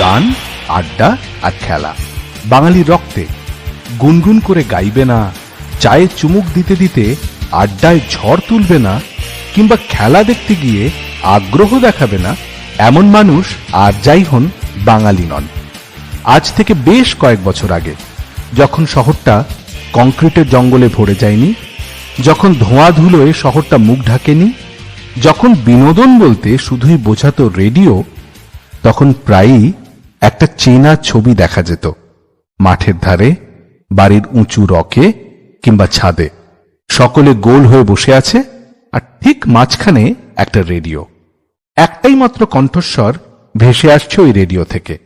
গান, আড্ডা আর খেলা। বাঙালি রক্তে গুনগুন করে গাইবে না, চায়ে চুমুক দিতে দিতে আড্ডায় ঝড় তুলবে না, কিংবা খেলা দেখতে গিয়ে আগ্রহ দেখাবে না, এমন মানুষ আর যাই হন বাঙালি নন। আজ থেকে বেশ কয়েক বছর আগে, যখন শহরটা কংক্রিটের জঙ্গলে ভরে যায়নি, যখন ধোঁয়া ধুলোয় শহরটা মুখ ঢাকেনি, যখন বিনোদন বলতে শুধুই বোঝাতো রেডিও, তখন প্রায়ই একটা চেনা ছবি দেখা যেত। মাঠের ধারে, বাড়ির উঁচু রকে কিংবা ছাদে। সকলে গোল হয়ে বসে আছে আর ঠিক মাঝখানে একটা রেডিও। একটাই মাত্র কণ্ঠস্বর ভেসে আসছে ওই রেডিও থেকে।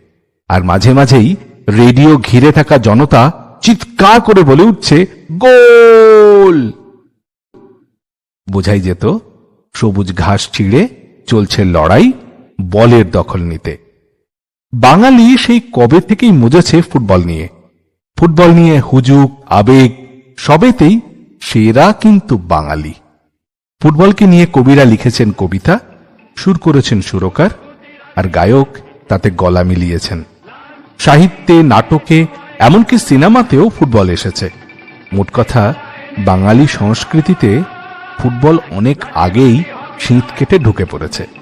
আর মাঝে মাঝেই রেডিও ঘিরে থাকা জনতা চিৎকার করে বলে উঠছে, গোল! বোঝাই যেত, সবুজ ঘাস ছিঁড়ে চলছে লড়াই বলের দখল নিতে। বাঙালি সেই কবে থেকেই মজেছে ফুটবল নিয়ে। ফুটবল নিয়ে হুজুক আবেগ, সবেতেই সেরা কিন্তু বাঙালি। ফুটবলকে নিয়ে কবিরা লিখেছেন কবিতা, সুর করেছেন সুরকার, আর গায়ক তাতে গলা মিলিয়েছেন। সাহিত্যে, নাটকে, এমনকি সিনেমাতেও ফুটবল এসেছে। মোট কথা, বাঙালি সংস্কৃতিতে ফুটবল অনেক আগেই শীত কেটে ঢুকে পড়েছে।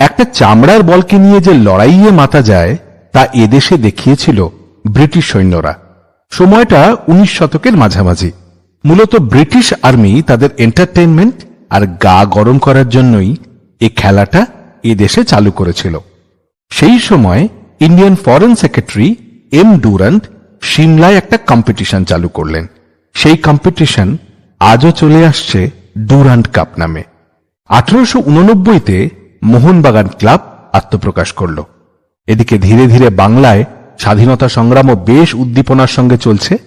একটা চামড়ার বলকে নিয়ে যে লড়াইয়ে মাতা যায়, তা এদেশে দেখিয়েছিল ব্রিটিশ সৈন্যরা। সময়টা উনিশ শতকের মাঝামাঝি। মূলত ব্রিটিশ আর্মি তাদের এন্টারটেনমেন্ট আর গা গরম করার জন্যই এ খেলাটা এদেশে চালু করেছিল। সেই সময় Indian foreign secretary M Durand সিমলায় একটা কম্পিটিশন চালু করলেন। সেই কম্পিটিশন আজও চলে আসছে ডুরান্ট কাপ নামে। আঠারোশো উননব্বইতে মোহনবাগান ক্লাব আত্মপ্রকাশ করল। এদিকে ধীরে ধীরে বাংলায় স্বাধীনতা সংগ্রামও বেশ উদ্দীপনার সঙ্গে চলছে।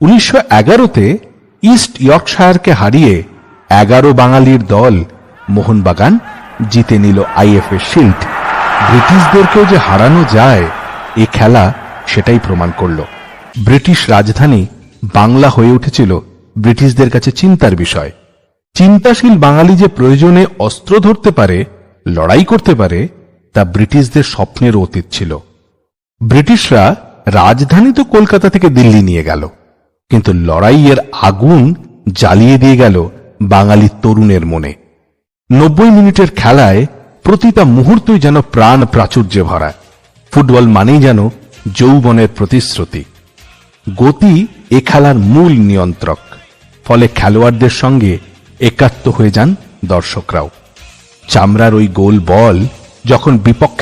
উনিশশো এগারোতে ইস্ট ইয়র্কশায়ারকে হারিয়ে এগারো বাঙালির দল মোহনবাগান জিতে নিল আইএফএ শিল্ড। ব্রিটিশদেরকেও যে হারানো যায়, এ খেলা সেটাই প্রমাণ করল। ব্রিটিশ রাজধানী বাংলা হয়ে উঠেছিল ব্রিটিশদের কাছে চিন্তার বিষয়। চিন্তাশীল বাঙালি যে প্রয়োজনে অস্ত্র ধরতে পারে লড়াই করতে পারে তা ব্রিটিশদের স্বপ্নের অতীত ছিল। ব্রিটিশরা রাজধানী তো কলকাতা থেকে দিল্লি নিয়ে গেল, কিন্তু লড়াইয়ের আগুন জ্বালিয়ে দিয়ে গেল বাঙালি তরুণের মনে। নব্বই মিনিটের খেলায় প্রতিটা মুহূর্তই যেন প্রাণ প্রাচুর্যে ভরা, ফুটবল মানেই যেন যৌবনের প্রতিশ্রুতি। গতি এ খেলার মূল নিয়ন্ত্রক, ফলে খেলোয়াড়দের সঙ্গে একাত্ম হয়ে যান দর্শকরাও। চামড়ার ওই গোল বল যখন বিপক্ষ